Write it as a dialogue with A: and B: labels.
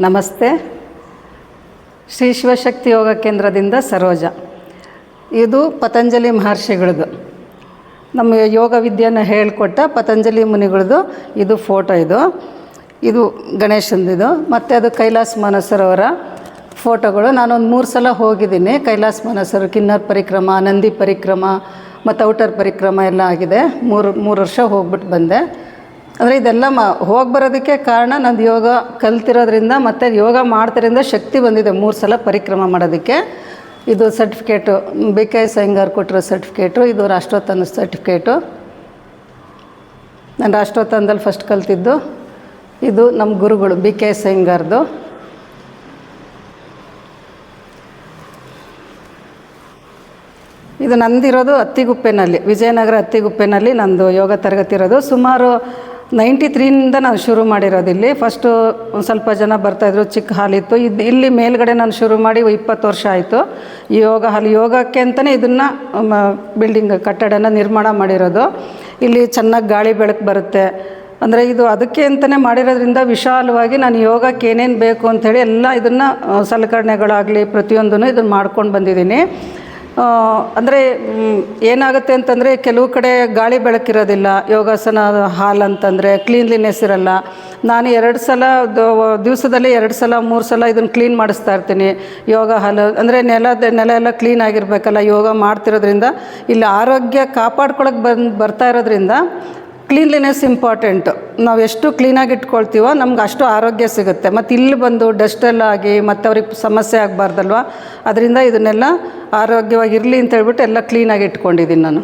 A: ನಮಸ್ತೆ. ಶ್ರೀ ಶಿವಶಕ್ತಿ ಯೋಗ ಕೇಂದ್ರದಿಂದ ಸರೋಜ. ಇದು ಪತಂಜಲಿ ಮಹರ್ಷಿಗಳದು. ನಮ್ಮ ಯೋಗ ವಿದ್ಯೆಯನ್ನು ಹೇಳಿಕೊಟ್ಟ ಪತಂಜಲಿ ಮುನಿಗಳದು ಇದು ಫೋಟೋ ಇದು. ಇದು ಗಣೇಶಂದಿದು. ಮತ್ತು ಅದು ಕೈಲಾಸ ಮಾನಸರವರ ಫೋಟೋಗಳು. ನಾನೊಂದು ಮೂರು ಸಲ ಹೋಗಿದ್ದೀನಿ. ಕೈಲಾಸ ಮಾನಸರು ಕಿನ್ನರ್ ಪರಿಕ್ರಮ, ನಂದಿ ಪರಿಕ್ರಮ, ಮತ್ತು ಔಟರ್ ಪರಿಕ್ರಮ ಎಲ್ಲ ಆಗಿದೆ. ಮೂರು ಮೂರು ವರ್ಷ ಹೋಗ್ಬಿಟ್ಟು ಬಂದೆ. ಅಂದರೆ ಇದೆಲ್ಲ ಮ, ಹೋಗಿ ಬರೋದಕ್ಕೆ ಕಾರಣ ನಂದು ಯೋಗ ಕಲ್ತಿರೋದ್ರಿಂದ ಮತ್ತು ಯೋಗ ಮಾಡ್ತಿರೋದ್ರಿಂದ ಶಕ್ತಿ ಬಂದಿದೆ ಮೂರು ಸಲ ಪರಿಕ್ರಮ ಮಾಡೋದಕ್ಕೆ. ಇದು certificate B K S Iyengar ಕೊಟ್ಟಿರೋ ಸರ್ಟಿಫಿಕೇಟು ಇದು ರಾಷ್ಟ್ರೋತ್ತನ ಸರ್ಟಿಫಿಕೇಟು ನಾನು ರಾಷ್ಟ್ರೋತ್ತನದಲ್ಲಿ ಫಸ್ಟ್ ಕಲ್ತಿದ್ದು. ಇದು ನಮ್ಮ ಗುರುಗಳು ಬಿ ಕೆ ಎಸ್ ಅಯ್ಯಂಗಾರ್ದು ಇದು ನಂದಿರೋದು ಅತ್ತಿಗುಪ್ಪೆನಲ್ಲಿ ವಿಜಯನಗರ ಅತ್ತಿಗುಪ್ಪೆನಲ್ಲಿ ನಂದು ಯೋಗ ತರಗತಿ ಇರೋದು. ಸುಮಾರು ನೈಂಟಿ ತ್ರೀಯಿಂದ ನಾನು ಶುರು ಮಾಡಿರೋದು ಇಲ್ಲಿ. ಫಸ್ಟು ಒಂದು ಸ್ವಲ್ಪ ಜನ ಬರ್ತಾಯಿದ್ರು ಚಿಕ್ಕ ಹಾಲಿತ್ತು. ಇದು ಇಲ್ಲಿ ಮೇಲ್ಗಡೆ ನಾನು ಶುರು ಮಾಡಿ ಇಪ್ಪತ್ತು ವರ್ಷ ಆಯಿತು. ಯೋಗ ಹಾಲು, ಯೋಗಕ್ಕೆ ಅಂತಲೇ ಇದನ್ನು ಬಿಲ್ಡಿಂಗ್ ಕಟ್ಟಡನ ನಿರ್ಮಾಣ ಮಾಡಿರೋದು. ಇಲ್ಲಿ ಚೆನ್ನಾಗಿ ಗಾಳಿ ಬೆಳಕು ಬರುತ್ತೆ. ಅಂದರೆ ಇದು ಅದಕ್ಕೆ ಅಂತಲೇ ಮಾಡಿರೋದ್ರಿಂದ ವಿಶಾಲವಾಗಿ ನಾನು ಯೋಗಕ್ಕೆ ಏನೇನು ಬೇಕು ಅಂಥೇಳಿ ಎಲ್ಲ ಇದನ್ನು ಸಲಕರಣೆಗಳಾಗಲಿ ಪ್ರತಿಯೊಂದನ್ನು ಇದನ್ನು ಮಾಡ್ಕೊಂಡು ಬಂದಿದ್ದೀನಿ. ಅಂದರೆ ಏನಾಗುತ್ತೆ ಅಂತಂದರೆ ಕೆಲವು ಕಡೆ ಗಾಳಿ ಬೆಳಕಿರೋದಿಲ್ಲ, ಯೋಗಾಸನ ಹಾಲ್ ಅಂತಂದರೆ ಕ್ಲೀನ್ಲಿನೆಸ್ ಇರಲ್ಲ. ನಾನು ಎರಡು ಸಲ ದಿವಸದಲ್ಲಿ ಎರಡು ಸಲ, ಮೂರು ಸಲ ಇದನ್ನು ಕ್ಲೀನ್ ಮಾಡಿಸ್ತಾ ಇರ್ತೀನಿ. ಯೋಗ ಹಾಲು, ಅಂದರೆ ನೆಲದ ನೆಲ ಎಲ್ಲ ಕ್ಲೀನ್ ಆಗಿರಬೇಕಲ್ಲ, ಯೋಗ ಮಾಡ್ತಿರೋದ್ರಿಂದ, ಇಲ್ಲಿ ಆರೋಗ್ಯ ಕಾಪಾಡ್ಕೊಳಕ್ಕೆ ಬಂದು, ಬರ್ತಾ ಇರೋದ್ರಿಂದ ಕ್ಲೀನ್ಲಿನೆಸ್ ಇಂಪಾರ್ಟೆಂಟು ನಾವು ಎಷ್ಟು ಕ್ಲೀನಾಗಿ ಇಟ್ಕೊಳ್ತೀವೋ ನಮ್ಗೆ ಅಷ್ಟು ಆರೋಗ್ಯ ಸಿಗುತ್ತೆ. ಮತ್ತು ಇಲ್ಲಿ ಬಂದು ಡಸ್ಟೆಲ್ಲ ಆಗಿ ಮತ್ತು ಅವ್ರಿಗೆ ಸಮಸ್ಯೆ ಆಗಬಾರ್ದಲ್ವ? ಅದರಿಂದ ಇದನ್ನೆಲ್ಲ ಆರೋಗ್ಯವಾಗಿರಲಿ ಅಂತ ಹೇಳ್ಬಿಟ್ಟು ಎಲ್ಲ ಕ್ಲೀನಾಗಿ ಇಟ್ಕೊಂಡಿದ್ದೀನಿ ನಾನು.